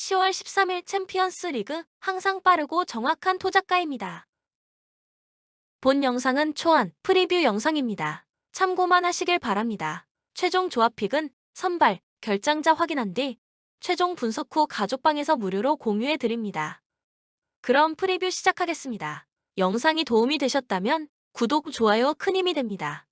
10월 13일 챔피언스 리그 항상 빠르고 정확한 토작가입니다. 본 영상은 초안 프리뷰 영상입니다. 참고만 하시길 바랍니다. 최종 조합픽은 선발, 결장자 확인한 뒤 최종 분석 후 가족방에서 무료로 공유해 드립니다. 그럼 프리뷰 시작하겠습니다. 영상이 도움이 되셨다면 구독, 좋아요 큰 힘이 됩니다.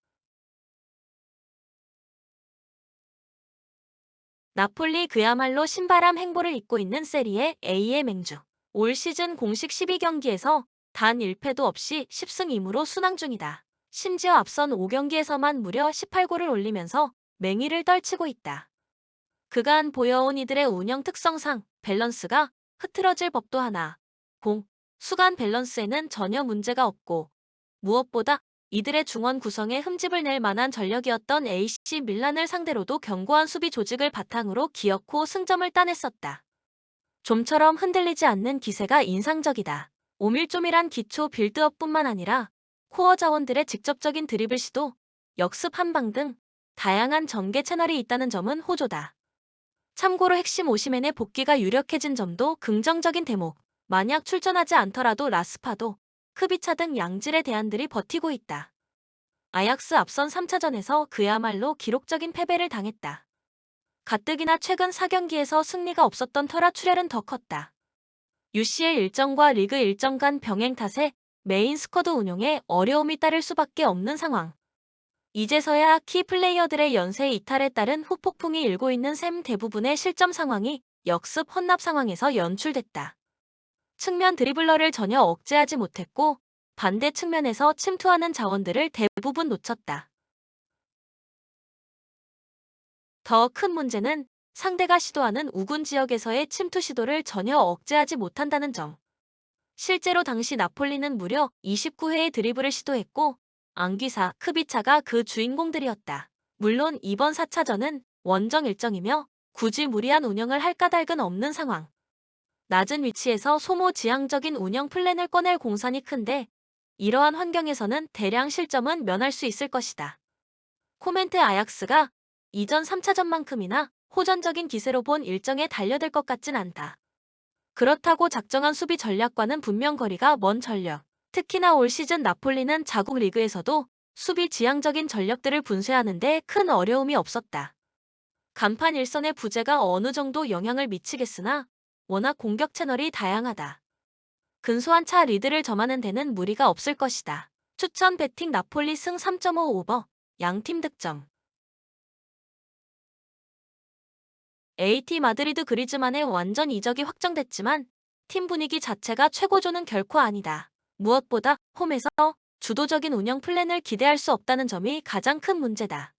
나폴리 그야말로 신바람 행보를 잇고 있는 세리에 A의 맹주. 올 시즌 공식 12경기에서 단 1패도 없이 10승 2무로 순항 중이다. 심지어 앞선 5경기에서만 무려 18골을 올리면서 맹위를 떨치고 있다. 그간 보여온 이들의 운영 특성상 밸런스가 흐트러질 법도 하나 공, 수간 밸런스에는 전혀 문제가 없고 무엇보다 이들의 중원 구성에 흠집을 낼 만한 전력이었던 AC 밀란을 상대로도 견고한 수비 조직을 바탕으로 기어코 승점을 따냈었다. 좀처럼 흔들리지 않는 기세가 인상적이다. 오밀조밀한 기초 빌드업뿐만 아니라 코어 자원들의 직접적인 드리블 시도, 역습 한방 등 다양한 전개 채널이 있다는 점은 호조다. 참고로 핵심 오시맨의 복귀가 유력해진 점도 긍정적인 대목. 만약 출전하지 않더라도 라스파도 크비차 등 양질의 대안들이 버티고 있다. 아약스 앞선 3차전에서 그야말로 기록적인 패배를 당했다. 가뜩이나 최근 4경기에서 승리가 없었던 터라 출혈은 더 컸다. UCL 일정과 리그 일정 간 병행 탓에 메인 스쿼드 운용에 어려움이 따를 수밖에 없는 상황. 이제서야 키 플레이어들의 연쇄 이탈에 따른 후폭풍이 일고 있는 셈 대부분의 실점 상황이 역습 헌납 상황에서 연출됐다. 측면 드리블러를 전혀 억제하지 못했고 반대 측면에서 침투하는 자원들을 대부분 놓쳤다. 더 큰 문제는 상대가 시도하는 우군 지역에서의 침투 시도를 전혀 억제하지 못한다는 점. 실제로 당시 나폴리는 무려 29회의 드리블을 시도했고 안기사, 크비차가 그 주인공들이었다. 물론 이번 4차전은 원정 일정이며 굳이 무리한 운영을 할 까닭은 없는 상황. 낮은 위치에서 소모 지향적인 운영 플랜을 꺼낼 공산이 큰데 이러한 환경에서는 대량 실점은 면할 수 있을 것이다. 코멘트 아약스가 이전 3차전만큼이나 호전적인 기세로 본 일정에 달려들 것 같진 않다. 그렇다고 작정한 수비 전략과는 분명 거리가 먼 전력. 특히나 올 시즌 나폴리는 자국 리그에서도 수비 지향적인 전력들을 분쇄하는데 큰 어려움이 없었다. 간판 일선의 부재가 어느 정도 영향을 미치겠으나 워낙 공격 채널이 다양하다. 근소한 차 리드를 점하는 데는 무리가 없을 것이다. 추천 배팅 나폴리 승 3.5 오버 양팀 득점 AT 마드리드 그리즈만의 완전 이적이 확정됐지만 팀 분위기 자체가 최고조는 결코 아니다. 무엇보다 홈에서 주도적인 운영 플랜을 기대할 수 없다는 점이 가장 큰 문제다.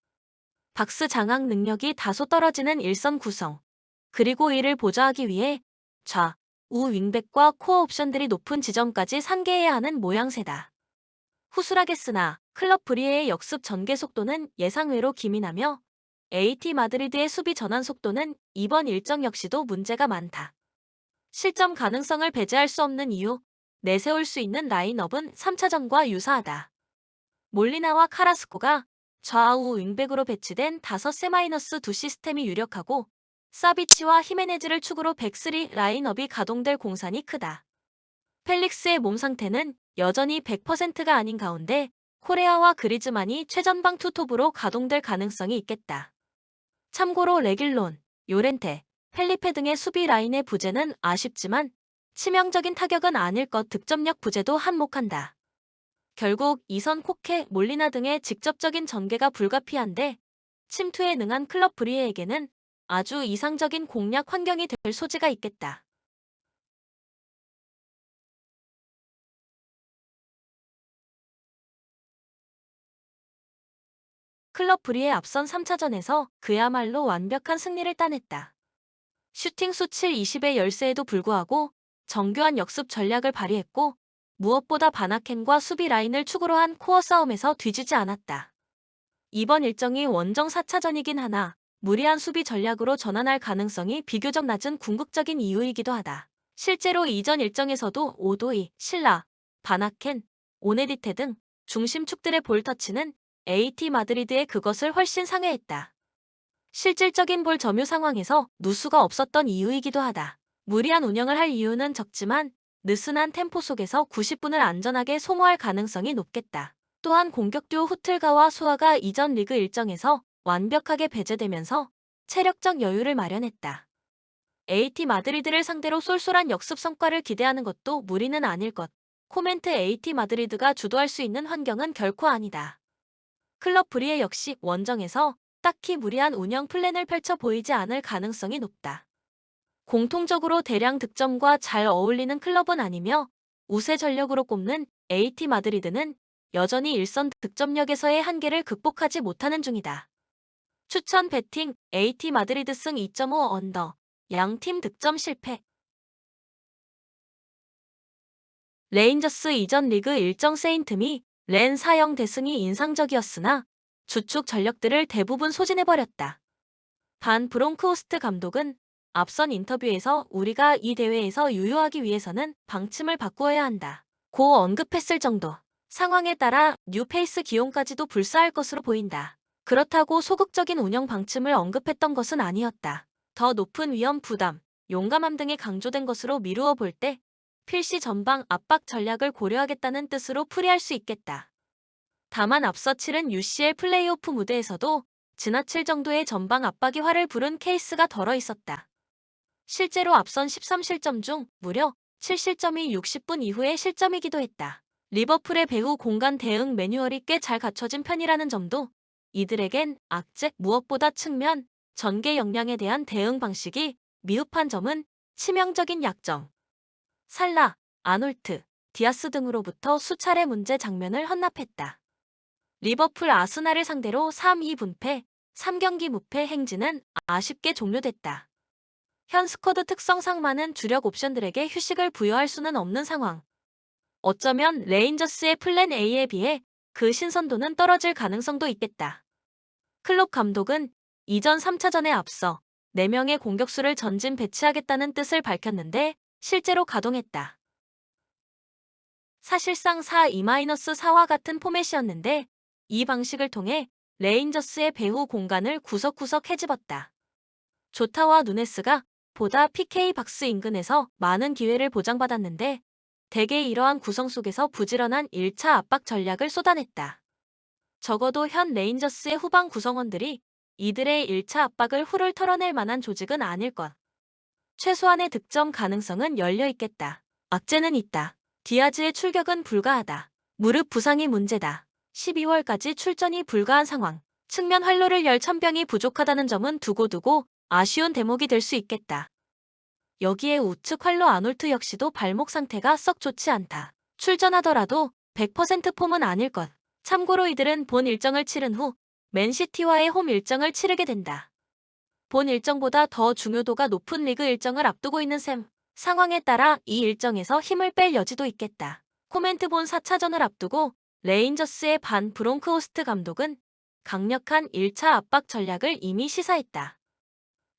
박스 장악 능력이 다소 떨어지는 일선 구성. 그리고 이를 보좌하기 위해 좌, 우 윙백과 코어 옵션들이 높은 지점까지 상계해야 하는 모양새다. 후술하겠으나 클럽 브리에의 역습 전개 속도는 예상외로 기민하며 AT 마드리드의 수비 전환 속도는 이번 일정 역시도 문제가 많다. 실점 가능성을 배제할 수 없는 이유, 내세울 수 있는 라인업은 3차전과 유사하다. 몰리나와 카라스코가 좌우 윙백으로 배치된 5세-2 시스템이 유력하고 사비치와 히메네즈를 축으로 백스리 라인업이 가동될 공산이 크다. 펠릭스의 몸 상태는 여전히 100%가 아닌 가운데 코레아와 그리즈만이 최전방 투톱으로 가동될 가능성이 있겠다. 참고로 레길론, 요렌테, 펠리페 등의 수비 라인의 부재는 아쉽지만 치명적인 타격은 아닐 것 득점력 부재도 한몫한다. 결국 이선 코케, 몰리나 등의 직접적인 전개가 불가피한데 침투에 능한 클럽 브리에에게는 아주 이상적인 공략 환경이 될 소지가 있겠다. 클럽 브리의 앞선 3차전에서 그야말로 완벽한 승리를 따냈다. 슈팅 수 7, 20의 열세에도 불구하고 정교한 역습 전략을 발휘했고 무엇보다 바나켄과 수비 라인을 축으로 한 코어 싸움에서 뒤지지 않았다. 이번 일정이 원정 4차전이긴 하나 무리한 수비 전략으로 전환할 가능성이 비교적 낮은 궁극적인 이유이기도 하다. 실제로 이전 일정에서도 오도이, 신라, 바나켄, 오네디테 등 중심축들의 볼터치는 AT 마드리드의 그것을 훨씬 상회했다. 실질적인 볼 점유 상황에서 누수가 없었던 이유이기도 하다. 무리한 운영을 할 이유는 적지만 느슨한 템포 속에서 90분을 안전하게 소모할 가능성이 높겠다. 또한 공격 듀오 후틀가와 소아가 이전 리그 일정에서 완벽하게 배제되면서 체력적 여유를 마련했다. AT 마드리드를 상대로 쏠쏠한 역습 성과를 기대하는 것도 무리는 아닐 것. 코멘트 AT 마드리드가 주도할 수 있는 환경은 결코 아니다. 클럽 브리에 역시 원정에서 딱히 무리한 운영 플랜을 펼쳐 보이지 않을 가능성이 높다. 공통적으로 대량 득점과 잘 어울리는 클럽은 아니며 우세 전력으로 꼽는 AT 마드리드는 여전히 일선 득점력에서의 한계를 극복하지 못하는 중이다. 추천 배팅 AT 마드리드 승 2.5 언더 양팀 득점 실패 레인저스 이전 리그 일정 세인트미 렌 사형 대승이 인상적이었으나 주축 전력들을 대부분 소진해버렸다. 반 브롱크호스트 감독은 앞선 인터뷰에서 우리가 이 대회에서 유효하기 위해서는 방침을 바꾸어야 한다. 고 언급했을 정도. 상황에 따라 뉴페이스 기용까지도 불사할 것으로 보인다. 그렇다고 소극적인 운영 방침을 언급했던 것은 아니었다. 더 높은 위험 부담, 용감함 등이 강조된 것으로 미루어 볼 때 필시 전방 압박 전략을 고려하겠다는 뜻으로 풀이할 수 있겠다. 다만 앞서 치른 UCL 플레이오프 무대에서도 지나칠 정도의 전방 압박이 화를 부른 케이스가 덜어 있었다. 실제로 앞선 13실점 중 무려 7실점이 60분 이후의 실점이기도 했다. 리버풀의 배후 공간 대응 매뉴얼이 꽤 잘 갖춰진 편이라는 점도 이들에겐 악재 무엇보다 측면 전개 역량에 대한 대응 방식이 미흡한 점은 치명적인 약점. 살라, 아놀트, 디아스 등으로부터 수차례 문제 장면을 헌납했다. 리버풀 아스날을 상대로 3-2 분패, 3경기 무패 행진은 아쉽게 종료됐다. 현 스쿼드 특성상 많은 주력 옵션들에게 휴식을 부여할 수는 없는 상황. 어쩌면 레인저스의 플랜 A에 비해 그 신선도는 떨어질 가능성도 있겠다. 클롭 감독은 이전 3차전에 앞서 4명의 공격수를 전진 배치하겠다는 뜻을 밝혔는데 실제로 가동했다. 사실상 4-2-4와 같은 포맷이었는데 이 방식을 통해 레인저스의 배후 공간을 구석구석 해집었다. 조타와 누네스가 보다 PK 박스 인근에서 많은 기회를 보장받았는데 대개 이러한 구성 속에서 부지런한 1차 압박 전략을 쏟아냈다. 적어도 현 레인저스의 후방 구성원들이 이들의 1차 압박을 훌을 털어낼 만한 조직은 아닐 것. 최소한의 득점 가능성은 열려 있겠다. 악재는 있다. 디아즈의 출격은 불가하다. 무릎 부상이 문제다. 12월까지 출전이 불가한 상황. 측면 활로를 열 천병이 부족하다는 점은 두고두고 아쉬운 대목이 될 수 있겠다. 여기에 우측 활로 아놀트 역시도 발목 상태가 썩 좋지 않다. 출전하더라도 100% 폼은 아닐 것. 참고로 이들은 본 일정을 치른 후 맨시티와의 홈 일정을 치르게 된다. 본 일정보다 더 중요도가 높은 리그 일정을 앞두고 있는 셈. 상황에 따라 이 일정에서 힘을 뺄 여지도 있겠다. 코멘트 본 4차전을 앞두고 레인저스의 반 브롱크호스트 감독은 강력한 1차 압박 전략을 이미 시사했다.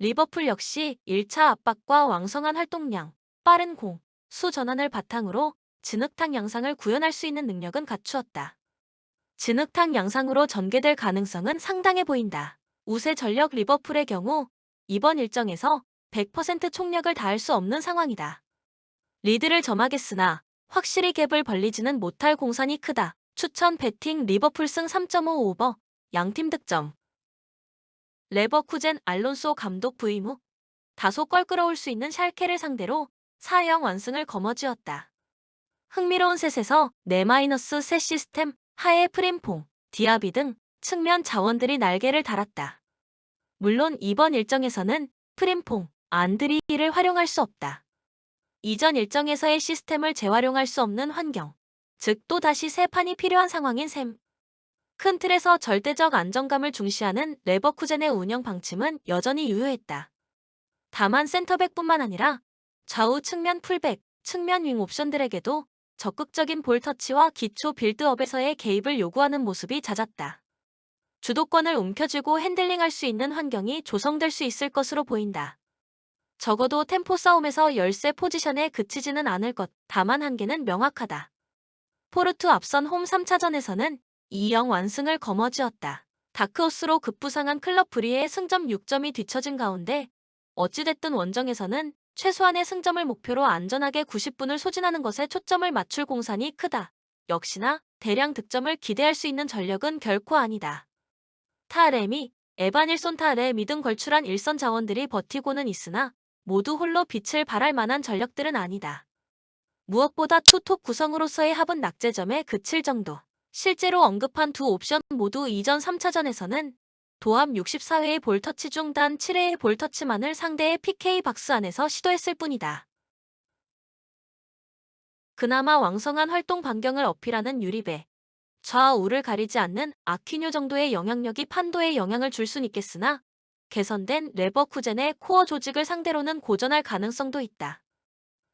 리버풀 역시 1차 압박과 왕성한 활동량, 빠른 공, 수 전환을 바탕으로 진흙탕 양상을 구현할 수 있는 능력은 갖추었다. 진흙탕 양상으로 전개될 가능성은 상당해 보인다. 우세 전력 리버풀의 경우 이번 일정에서 100% 총력을 다할 수 없는 상황이다. 리드를 점하겠으나 확실히 갭을 벌리지는 못할 공산이 크다. 추천 배팅 리버풀 승 3.5 오버 양팀 득점 레버쿠젠 알론소 감독 부임 후 다소 껄끄러울 수 있는 샬케를 상대로 4영 완승을 거머쥐었다. 흥미로운 셋에서 4-3 시스템, 하에 프림퐁, 디아비 등 측면 자원들이 날개를 달았다. 물론 이번 일정에서는 프림퐁, 안드리를 활용할 수 없다. 이전 일정에서의 시스템을 재활용할 수 없는 환경, 즉 또다시 새 판이 필요한 상황인 셈. 큰 틀에서 절대적 안정감을 중시하는 레버쿠젠의 운영 방침은 여전히 유효했다. 다만 센터백뿐만 아니라 좌우 측면 풀백, 측면 윙 옵션들에게도 적극적인 볼 터치와 기초 빌드업에서의 개입을 요구하는 모습이 잦았다. 주도권을 움켜쥐고 핸들링할 수 있는 환경이 조성될 수 있을 것으로 보인다. 적어도 템포 싸움에서 열세 포지션에 그치지는 않을 것, 다만 한계는 명확하다. 포르투 앞선 홈 3차전에서는 2영 완승을 거머쥐었다. 다크호스로 급부상한 클럽 브리의 승점 6점이 뒤처진 가운데 어찌됐든 원정에서는 최소한의 승점을 목표로 안전하게 90분을 소진하는 것에 초점을 맞출 공산이 크다. 역시나 대량 득점을 기대할 수 있는 전력은 결코 아니다. 타레미, 에반일손 타레미 등 걸출한 일선 자원들이 버티고는 있으나 모두 홀로 빛을 발할 만한 전력들은 아니다. 무엇보다 투톱 구성으로서의 합은 낙제점에 그칠 정도. 실제로 언급한 두 옵션 모두 이전 3차전에서는 도합 64회의 볼터치 중 단 7회의 볼터치만을 상대의 PK 박스 안에서 시도했을 뿐이다. 그나마 왕성한 활동 반경을 어필하는 유리배. 좌우를 가리지 않는 아퀴뇨 정도의 영향력이 판도에 영향을 줄 순 있겠으나 개선된 레버쿠젠의 코어 조직을 상대로는 고전할 가능성도 있다.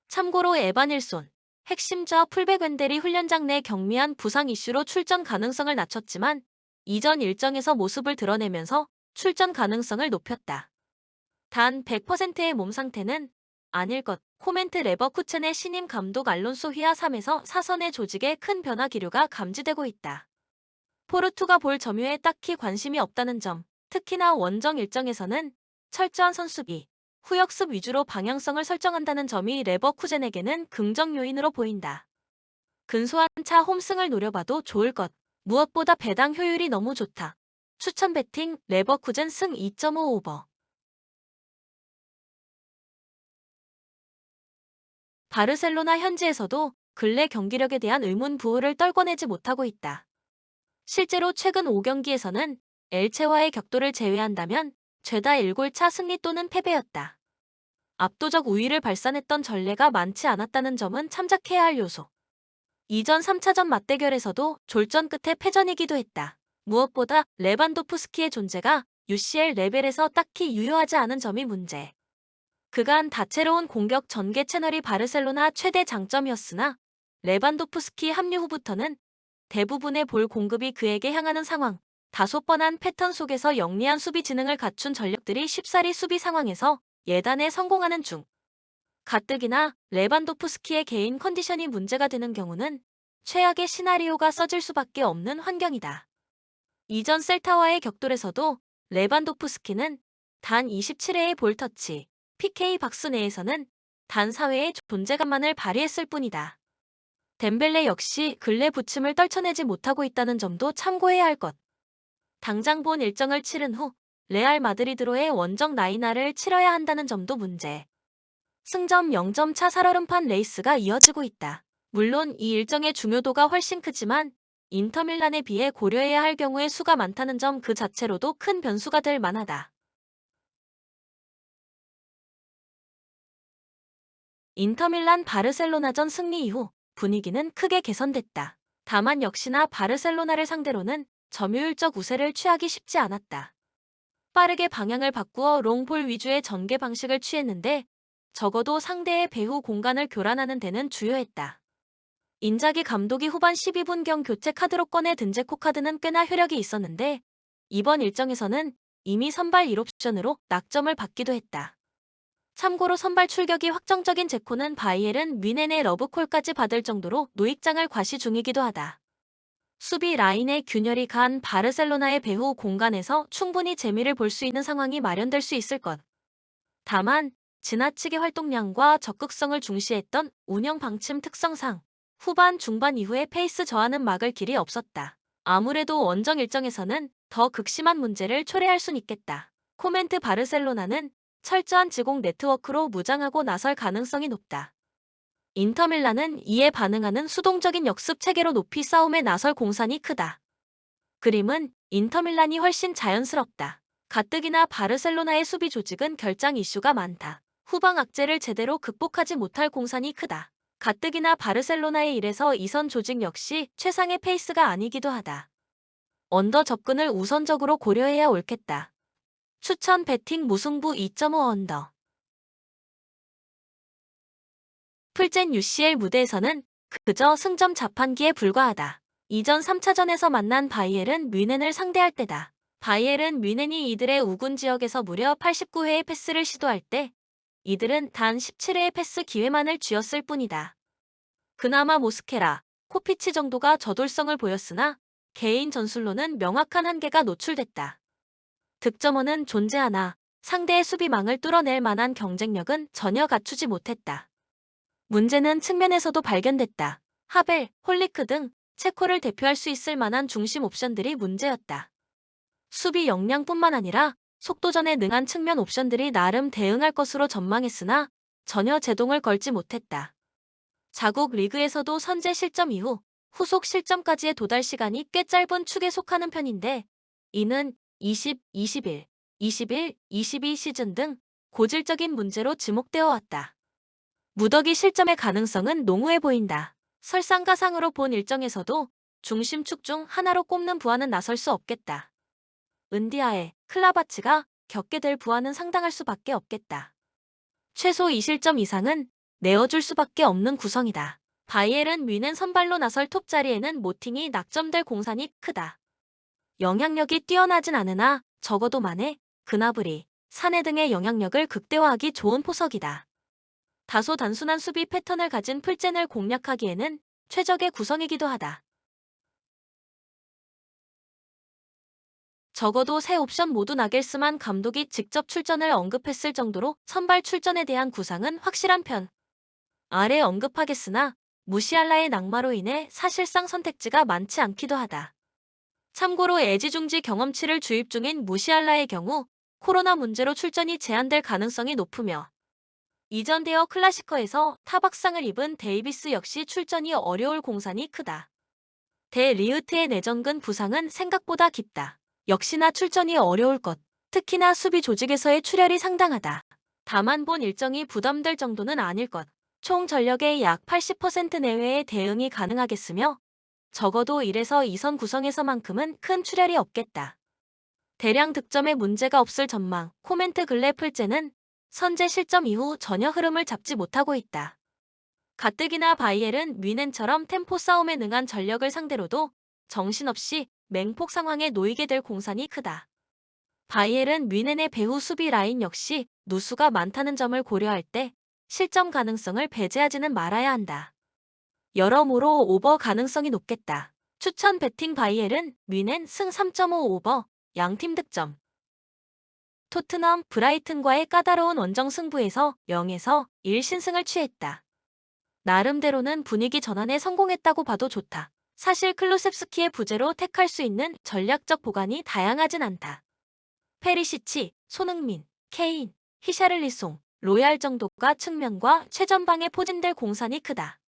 참고로 에반 일손, 핵심자 풀백 웬델이 훈련장 내 경미한 부상 이슈로 출전 가능성을 낮췄지만 이전 일정에서 모습을 드러내면서 출전 가능성을 높였다. 단 100%의 몸 상태는 아닐 것. 코멘트 레버쿠첸의 신임 감독 알론소 휘하 3에서 사선의 조직에 큰 변화 기류가 감지되고 있다. 포르투가 볼 점유에 딱히 관심이 없다는 점, 특히나 원정 일정에서는 철저한 선수비, 후역습 위주로 방향성을 설정한다는 점이 레버쿠젠에게는 긍정 요인으로 보인다. 근소한 차 홈승을 노려봐도 좋을 것. 무엇보다 배당 효율이 너무 좋다. 추천 배팅 레버쿠젠 승 2.5 오버. 바르셀로나 현지에서도 근래 경기력에 대한 의문 부호를 떨궈내지 못하고 있다. 실제로 최근 5경기에서는 엘체와의 격돌을 제외한다면 죄다 1골차 승리 또는 패배였다. 압도적 우위를 발산했던 전례가 많지 않았다는 점은 참작해야 할 요소. 이전 3차전 맞대결에서도 졸전 끝에 패전이기도 했다. 무엇보다 레반도프스키의 존재가 UCL 레벨에서 딱히 유효하지 않은 점이 문제. 그간 다채로운 공격 전개 채널이 바르셀로나 최대 장점이었으나 레반도프스키 합류 후부터는 대부분의 볼 공급이 그에게 향하는 상황, 다소 뻔한 패턴 속에서 영리한 수비 지능을 갖춘 전력들이 쉽사리 수비 상황에서 예단에 성공하는 중. 가뜩이나 레반도프스키의 개인 컨디션이 문제가 되는 경우는 최악의 시나리오가 써질 수밖에 없는 환경이다. 이전 셀타와의 격돌에서도 레반도프스키는 단 27회의 볼터치, PK 박스 내에서는 단 4회의 존재감만을 발휘했을 뿐이다. 덴벨레 역시 근래 부침을 떨쳐내지 못하고 있다는 점도 참고해야 할 것. 당장 본 일정을 치른 후 레알 마드리드로의 원정 나이나를 치러야 한다는 점도 문제. 승점 0점 차 살얼음판 레이스가 이어지고 있다. 물론 이 일정의 중요도가 훨씬 크지만 인터밀란에 비해 고려해야 할 경우의 수가 많다는 점 그 자체로도 큰 변수가 될 만하다. 인터밀란 바르셀로나전 승리 이후 분위기는 크게 개선됐다. 다만 역시나 바르셀로나를 상대로는 점유율적 우세를 취하기 쉽지 않았다. 빠르게 방향을 바꾸어 롱볼 위주의 전개 방식을 취했는데 적어도 상대의 배후 공간을 교란하는 데는 주요했다. 인자기 감독이 후반 12분경 교체 카드로 꺼내 든 제코 카드는 꽤나 효력이 있었는데 이번 일정에서는 이미 선발 1옵션으로 낙점을 받기도 했다. 참고로 선발 출격이 확정적인 제코는 바이엘은 윈넨의 러브콜까지 받을 정도로 노익장을 과시 중이기도 하다. 수비 라인의 균열이 간 바르셀로나의 배후 공간에서 충분히 재미를 볼 수 있는 상황이 마련될 수 있을 것. 다만 지나치게 활동량과 적극성을 중시했던 운영 방침 특성상 후반 중반 이후에 페이스 저하는 막을 길이 없었다. 아무래도 원정 일정에서는 더 극심한 문제를 초래할 순 있겠다. 코멘트 바르셀로나는 철저한 지공 네트워크로 무장하고 나설 가능성이 높다. 인터밀란은 이에 반응하는 수동적인 역습 체계로 높이 싸움에 나설 공산이 크다. 그림은 인터밀란이 훨씬 자연스럽다. 가뜩이나 바르셀로나의 수비 조직은 결장 이슈가 많다. 후방 악재를 제대로 극복하지 못할 공산이 크다. 가뜩이나 바르셀로나의 1에서 2선 조직 역시 최상의 페이스가 아니기도 하다. 언더 접근을 우선적으로 고려해야 옳겠다. 추천 배팅 무승부 2.5 언더. 풀젠 UCL 무대에서는 그저 승점 자판기에 불과하다. 이전 3차전에서 만난 바이엘은 뮤넨을 상대할 때다. 바이엘은 뮤넨이 이들의 우군 지역에서 무려 89회의 패스를 시도할 때 이들은 단 17회의 패스 기회만을 쥐었을 뿐이다. 그나마 모스케라, 코피치 정도가 저돌성을 보였으나 개인 전술로는 명확한 한계가 노출됐다. 득점원은 존재하나 상대의 수비망을 뚫어낼 만한 경쟁력은 전혀 갖추지 못했다. 문제는 측면에서도 발견됐다. 하벨, 홀리크 등 체코를 대표할 수 있을 만한 중심 옵션들이 문제였다. 수비 역량뿐만 아니라 속도전에 능한 측면 옵션들이 나름 대응할 것으로 전망했으나 전혀 제동을 걸지 못했다. 자국 리그에서도 선제 실점 이후 후속 실점까지의 도달 시간이 꽤 짧은 축에 속하는 편인데 이는 20, 21, 21, 22 시즌 등 고질적인 문제로 지목되어 왔다. 무더기 실점의 가능성은 농후해 보인다. 설상가상으로 본 일정에서도 중심축 중 하나로 꼽는 부하는 나설 수 없겠다. 은디아에 클라바치가 겪게 될 부하는 상당할 수밖에 없겠다. 최소 2실점 이상은 내어줄 수밖에 없는 구성이다. 바이엘은 뮤넨 선발로 나설 톱 자리에는 모팅이 낙점될 공산이 크다. 영향력이 뛰어나진 않으나 적어도 만에 그나브리, 사내 등의 영향력을 극대화하기 좋은 포석이다. 다소 단순한 수비 패턴을 가진 풀젠을 공략하기에는 최적의 구성이기도 하다. 적어도 새 옵션 모두 나겔스만 감독이 직접 출전을 언급했을 정도로 선발 출전에 대한 구상은 확실한 편. 아래 언급하겠으나 무시할라의 낙마로 인해 사실상 선택지가 많지 않기도 하다. 참고로 애지중지 경험치를 주입 중인 무시할라의 경우 코로나 문제로 출전이 제한될 가능성이 높으며 이전 대어 클래시커에서 타박상을 입은 데이비스 역시 출전이 어려울 공산이 크다. 대 리흐트의 내전근 부상은 생각보다 깊다. 역시나 출전이 어려울 것, 특히나 수비 조직에서의 출혈이 상당하다. 다만 본 일정이 부담될 정도는 아닐 것. 총 전력의 약 80% 내외의 대응이 가능하겠으며 적어도 1에서 2선 구성에서만큼은 큰 출혈이 없겠다. 대량 득점에 문제가 없을 전망, 코멘트 글래플제는 선제 실점 이후 전혀 흐름을 잡지 못하고 있다. 가뜩이나 바이엘은 뮤넨처럼 템포 싸움에 능한 전력을 상대로도 정신없이 맹폭 상황에 놓이게 될 공산이 크다. 바이엘은 뮤넨의 배후 수비 라인 역시 누수가 많다는 점을 고려할 때 실점 가능성을 배제하지는 말아야 한다. 여러모로 오버 가능성이 높겠다. 추천 배팅 바이엘은 뮤넨 승3.5 오버, 양팀 득점. 토트넘 브라이튼과의 까다로운 원정 승부에서 0에서 1 신승을 취했다. 나름대로는 분위기 전환에 성공했다고 봐도 좋다. 사실 클루셉스키의 부재로 택할 수 있는 전략적 보관이 다양하진 않다. 페리시치, 손흥민, 케인, 히샤를리송, 로얄 정도가 측면과 최전방에 포진될 공산이 크다.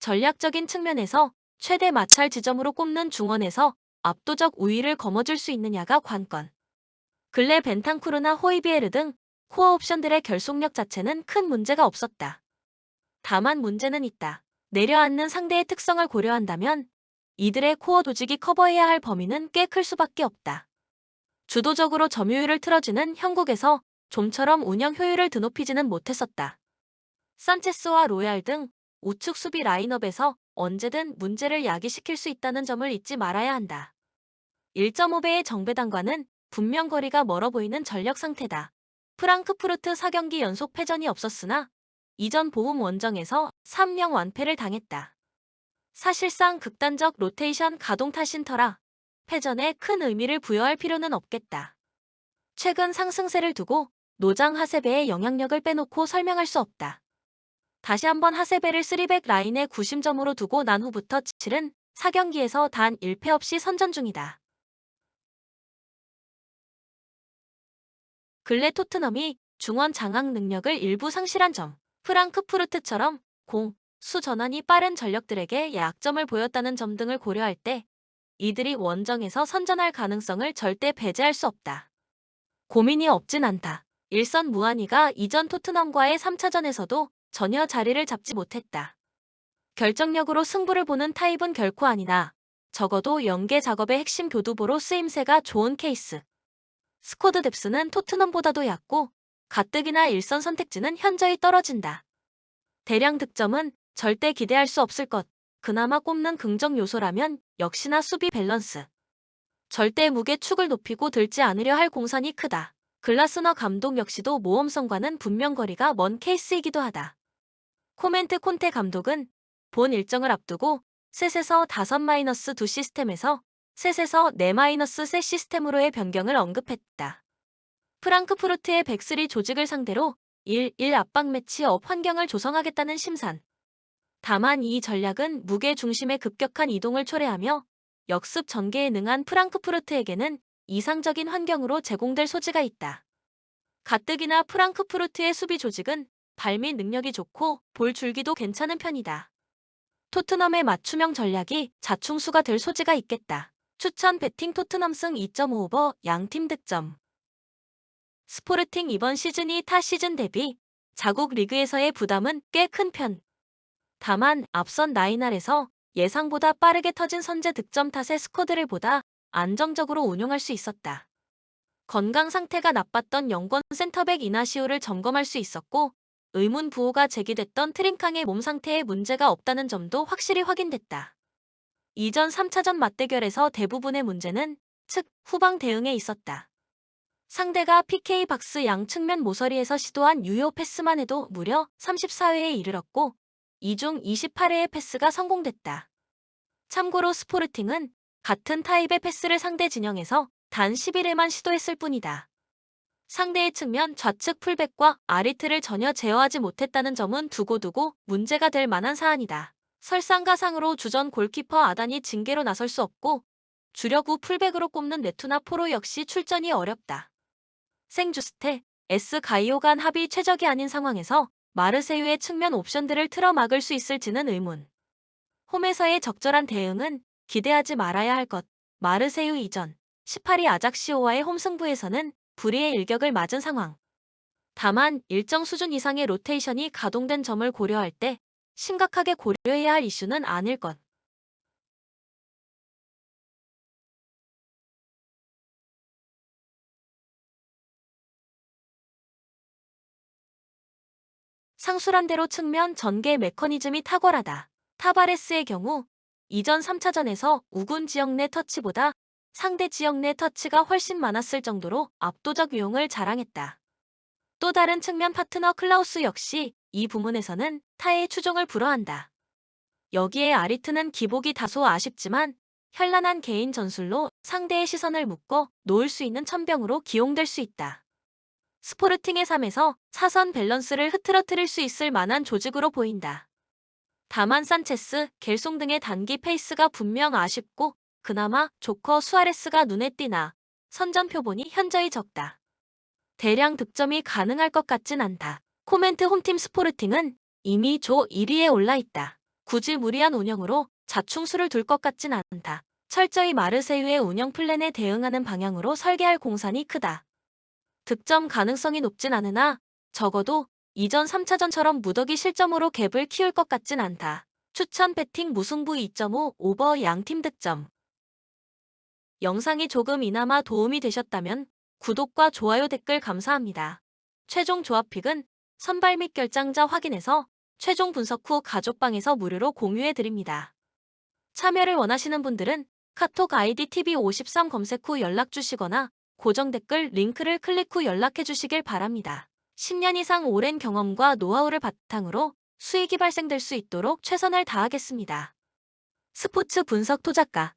전략적인 측면에서 최대 마찰 지점으로 꼽는 중원에서 압도적 우위를 거머쥘 수 있느냐가 관건. 근래 벤탄쿠르나 호이비에르 등 코어 옵션들의 결속력 자체는 큰 문제가 없었다. 다만 문제는 있다. 내려앉는 상대의 특성을 고려한다면 이들의 코어 조직이 커버해야 할 범위는 꽤 클 수밖에 없다. 주도적으로 점유율을 틀어주는 형국에서 좀처럼 운영 효율을 드높이지는 못했었다. 산체스와 로얄 등 우측 수비 라인업에서 언제든 문제를 야기시킬 수 있다는 점을 잊지 말아야 한다. 1.5배의 정배당과는 분명 거리가 멀어 보이는 전력 상태다. 프랑크푸르트 4경기 연속 패전이 없었으나 이전 보험 원정에서 3명 완패를 당했다. 사실상 극단적 로테이션 가동 탓인 터라 패전에 큰 의미를 부여할 필요는 없겠다. 최근 상승세를 두고 노장 하세베의 영향력을 빼놓고 설명할 수 없다. 다시 한번 하세베를 3백 라인의 구심점으로 두고 난 후부터 7은 4경기에서 단 1패 없이 선전 중이다. 근래 토트넘이 중원 장악 능력을 일부 상실한 점, 프랑크푸르트처럼 공, 수 전환이 빠른 전력들에게 약점을 보였다는 점 등을 고려할 때 이들이 원정에서 선전할 가능성을 절대 배제할 수 없다. 고민이 없진 않다. 일선 무한이가 이전 토트넘과의 3차전에서도 전혀 자리를 잡지 못했다. 결정력으로 승부를 보는 타입은 결코 아니다. 적어도 연계 작업의 핵심 교두보로 쓰임새가 좋은 케이스. 스쿼드 뎁스는 토트넘보다도 얕고 가뜩이나 일선 선택지는 현저히 떨어진다. 대량 득점은 절대 기대할 수 없을 것. 그나마 꼽는 긍정 요소라면 역시나 수비 밸런스. 절대 무게 축을 높이고 들지 않으려 할 공산이 크다. 글라스너 감독 역시도 모험성과는 분명 거리가 먼 케이스이기도 하다. 코멘트 콘테 감독은 본 일정을 앞두고 셋에서 5 마이너스 2 시스템에서 셋에서 4 마이너스 셋 시스템으로의 변경을 언급했다. 프랑크푸르트의 백스리 조직을 상대로 1-1 압박 매치업 환경을 조성하겠다는 심산. 다만 이 전략은 무게 중심의 급격한 이동을 초래하며 역습 전개에 능한 프랑크푸르트에게는 이상적인 환경으로 제공될 소지가 있다. 가뜩이나 프랑크푸르트의 수비 조직은 발밑 능력이 좋고 볼 줄기도 괜찮은 편이다. 토트넘의 맞춤형 전략이 자충수가 될 소지가 있겠다. 추천 배팅 토트넘 승 2.5오버 양팀 득점. 스포르팅 이번 시즌이 타 시즌 대비 자국 리그에서의 부담은 꽤 큰 편. 다만 앞선 나이날에서 예상보다 빠르게 터진 선제 득점 탓에 스쿼드를 보다 안정적으로 운용할 수 있었다. 건강 상태가 나빴던 영권 센터백 이나시오를 점검할 수 있었고 의문 부호가 제기됐던 트링캉의 몸 상태에 문제가 없다는 점도 확실히 확인됐다. 이전 3차전 맞대결에서 대부분의 문제는 측 후방 대응에 있었다. 상대가 PK 박스 양 측면 모서리에서 시도한 유효 패스만 해도 무려 34회에 이르렀고 이 중 28회의 패스가 성공됐다. 참고로 스포르팅은 같은 타입의 패스를 상대 진영에서 단 11회만 시도했을 뿐이다. 상대의 측면 좌측 풀백과 아리트를 전혀 제어하지 못했다는 점은 두고두고 문제가 될 만한 사안이다. 설상가상으로 주전 골키퍼 아단이 징계로 나설 수 없고 주력 우 풀백으로 꼽는 네투나 포로 역시 출전이 어렵다. 생주스테, S 가이오 간 합이 최적이 아닌 상황에서 마르세유의 측면 옵션들을 틀어 막을 수 있을지는 의문. 홈에서의 적절한 대응은 기대하지 말아야 할 것. 마르세유 이전 18위 아작시오와의 홈승부에서는 불의의 일격을 맞은 상황. 다만 일정 수준 이상의 로테이션이 가동된 점을 고려할 때 심각하게 고려해야 할 이슈는 아닐 것. 상술한 대로 측면 전개 메커니즘이 탁월하다. 타바레스의 경우 이전 3차전에서 우군 지역 내 터치보다 상대 지역 내 터치가 훨씬 많았을 정도로 압도적 유용을 자랑했다. 또 다른 측면 파트너 클라우스 역시 이 부문에서는 타의 추종을 불허한다. 여기에 아리트는 기복이 다소 아쉽지만 현란한 개인 전술로 상대의 시선을 묶어 놓을 수 있는 천병으로 기용될 수 있다. 스포르팅의 3에서 사선 밸런스를 흐트러뜨릴 수 있을 만한 조직으로 보인다. 다만 산체스, 겔송 등의 단기 페이스가 분명 아쉽고 그나마 조커 수아레스가 눈에 띄나 선전 표본이 현저히 적다. 대량 득점이 가능할 것 같진 않다. 코멘트 홈팀 스포르팅은 이미 조 1위에 올라 있다. 굳이 무리한 운영으로 자충수를 둘 것 같진 않다. 철저히 마르세유의 운영 플랜에 대응하는 방향으로 설계할 공산이 크다. 득점 가능성이 높진 않으나 적어도 이전 3차전처럼 무더기 실점으로 갭을 키울 것 같진 않다. 추천 배팅 무승부 2.5 오버 양팀 득점. 영상이 조금 이나마 도움이 되셨다면 구독과 좋아요 댓글 감사합니다. 최종 조합픽은 선발 및 결장자 확인해서 최종 분석 후 가족방에서 무료로 공유해 드립니다. 참여를 원하시는 분들은 카톡 아이디 TV53 검색 후 연락 주시거나 고정 댓글 링크를 클릭 후 연락해 주시길 바랍니다. 10년 이상 오랜 경험과 노하우를 바탕으로 수익이 발생될 수 있도록 최선을 다하겠습니다. 스포츠 분석 토작가